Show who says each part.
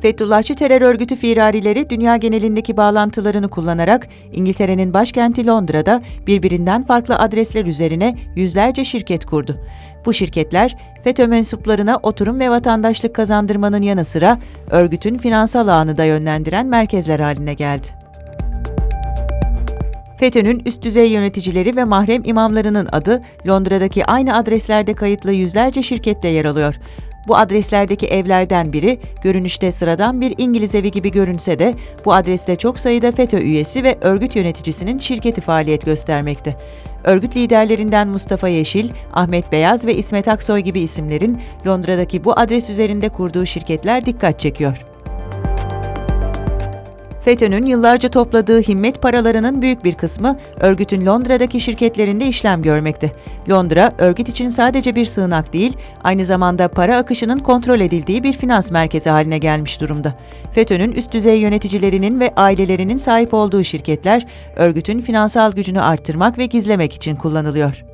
Speaker 1: Fethullahçı terör örgütü firarileri dünya genelindeki bağlantılarını kullanarak İngiltere'nin başkenti Londra'da birbirinden farklı adresler üzerine yüzlerce şirket kurdu. Bu şirketler FETÖ mensuplarına oturum ve vatandaşlık kazandırmanın yanı sıra örgütün finansal ağını da yönlendiren merkezler haline geldi. FETÖ'nün üst düzey yöneticileri ve mahrem imamlarının adı Londra'daki aynı adreslerde kayıtlı yüzlerce şirkette yer alıyor. Bu adreslerdeki evlerden biri görünüşte sıradan bir İngiliz evi gibi görünse de bu adreste çok sayıda FETÖ üyesi ve örgüt yöneticisinin şirketi faaliyet göstermekte. Örgüt liderlerinden Mustafa Yeşil, Ahmet Beyaz ve İsmet Aksoy gibi isimlerin Londra'daki bu adres üzerinde kurduğu şirketler dikkat çekiyor. FETÖ'nün yıllarca topladığı himmet paralarının büyük bir kısmı örgütün Londra'daki şirketlerinde işlem görmekte. Londra, örgüt için sadece bir sığınak değil, aynı zamanda para akışının kontrol edildiği bir finans merkezi haline gelmiş durumda. FETÖ'nün üst düzey yöneticilerinin ve ailelerinin sahip olduğu şirketler, örgütün finansal gücünü arttırmak ve gizlemek için kullanılıyor.